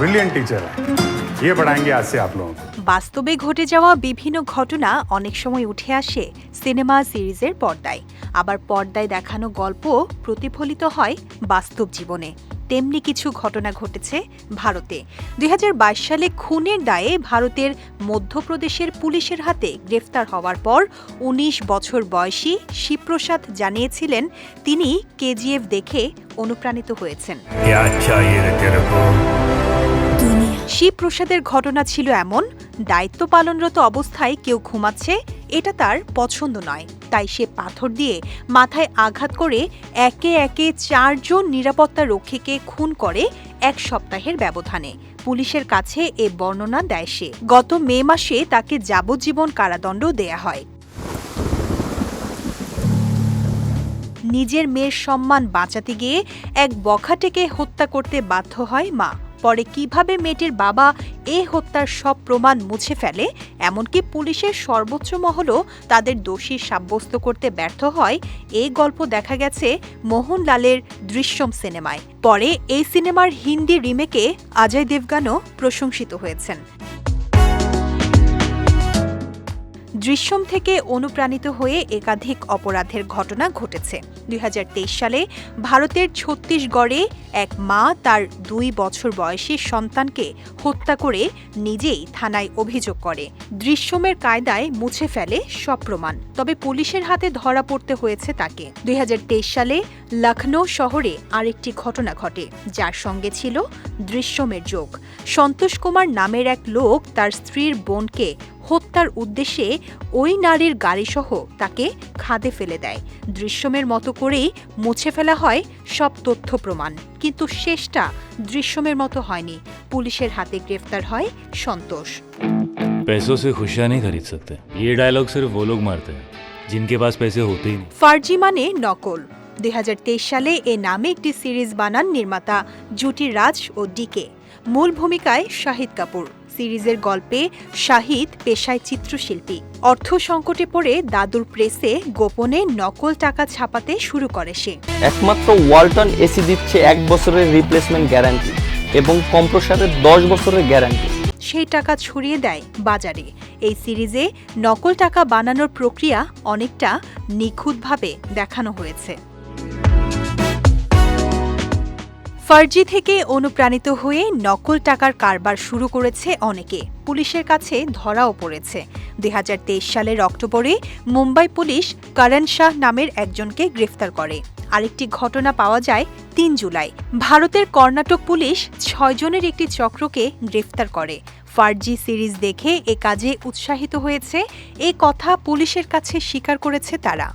Brilliant teacher हैं ये पढ़ाएंगे आज से आप लोगों को বাস্তবে ঘটে যাওয়া বিভিন্ন ঘটনা অনেক সময় উঠে আসে সিনেমা সিরিজের পর্দায় আবার পর্দায় দেখানো গল্প প্রতিফলিত হয় বাস্তব জীবনে তেমনি কিছু ঘটনা ঘটেছে ভারতে দুই সালে খুনের দায়ে ভারতের মধ্যপ্রদেশের পুলিশের হাতে গ্রেফতার হওয়ার পর ১৯ বছর বয়সী শিবপ্রসাদ জানিয়েছিলেন তিনি কেজিএফ দেখে অনুপ্রাণিত হয়েছেন শিবপ্রসাদের ঘটনা ছিল এমন, দায়িত্ব পালনরত অবস্থায় কেউ ঘুমাচ্ছে, এটা তার পছন্দ নয়। তাই সে পাথর দিয়ে মাথায় আঘাত করে একে একে চারজন নিরাপত্তা রক্ষীকে খুন করে এক সপ্তাহের ব্যবধানে। পুলিশের কাছে এ বর্ণনা দেয় সে। গত মে মাসে তাকে যাবজ্জীবন কারাদণ্ড দেয়া হয়। নিজের মেয়ের সম্মান বাঁচাতে গিয়ে এক বখাটেকে হত্যা করতে বাধ্য হয় মা। পরে কীভাবে মেয়েটির বাবা এ হত্যার সব প্রমাণ মুছে ফেলে, এমনকি পুলিশের সর্বোচ্চ মহলও তাদের দোষী সাব্যস্ত করতে ব্যর্থ হয়, এই গল্প দেখা গেছে মোহনলালের দৃশ্যম সিনেমায়। পরে এই সিনেমার হিন্দি রিমেকে অজয় দেবগানও প্রশংসিত হয়েছেন। দৃশ্যম থেকে অনুপ্রাণিত হয়ে একাধিক অপরাধের ঘটনা ঘটেছে। দুই হাজার তেইশ সালে ভারতের ছত্তিশগড়ে এক মা তার দুই বছর বয়সী সন্তানকে হত্যা করে নিজেই থানায় অভিযোগ করে। দৃশ্যমের কায়দায় মুছে ফেলে সব প্রমাণ। তবে পুলিশের হাতে ধরা পড়তে হয়েছে তাকে। দুই হাজার তেইশ সালে লখনৌ শহরে আরেকটি ঘটনা ঘটে, যার সঙ্গে ছিল দৃশ্যমের যোগ। সন্তোষ কুমার নামের এক লোক তার স্ত্রীর বোনকে হত্যার উদ্দেশ্যে ওই নারীর গাড়িসহ তাকে খাদে ফেলে দেয় দৃশ্যমের মতো করেই মুছে ফেলা হয় সব তথ্য প্রমাণ কিন্তু শেষটা দৃশ্যমের মতো হয়নি পুলিশের হাতে গ্রেফতার হয় সন্তোষ पैसों से खुशियाँ नहीं खरीद सकते ये डायलॉग सिर्फ वो लोग मारते हैं जिनके पास पैसे होते ही नहीं ফার্জি মানে নকল দুই সালে এ নামে একটি সিরিজ বানান নির্মাতা জুটি রাজ ও ডিকে মূল ভূমিকায় শাহিদ কাপুর সিরিজের গল্পে শাহিদ পেশায় চিত্রশিল্পী। অর্থ সংকটে পড়ে দাদুর প্রেসে গোপনে নকল টাকা ছাপাতে শুরু করে সে। একমাত্র ওয়ালটন এসি দিচ্ছে এক বছরের রিপ্লেসমেন্ট গ্যারান্টি এবং কম্প্রসারের দশ বছরের গ্যারান্টি সেই টাকা ছড়িয়ে দেয় বাজারে। এই সিরিজে নকল টাকা বানানোর প্রক্রিয়া অনেকটা নিখুঁতভাবে দেখানো হয়েছে। ফার্জি থেকে অনুপ্রাণিত হয়ে নকল টাকার কারবার শুরু করেছে অনেকে। পুলিশের কাছে ধরাও পড়েছে। দুই হাজার তেইশ সালের অক্টোবরে মুম্বাই পুলিশ করণ শাহ নামের একজনকে গ্রেফতার করে। আরেকটি ঘটনা পাওয়া যায় তিন জুলাই। ভারতের কর্ণাটক পুলিশ ছয়জনের একটি চক্রকে গ্রেফতার করে। ফার্জি সিরিজ দেখে এ কাজে উৎসাহিত হয়েছে। এ কথা পুলিশের কাছে স্বীকার করেছে তারা।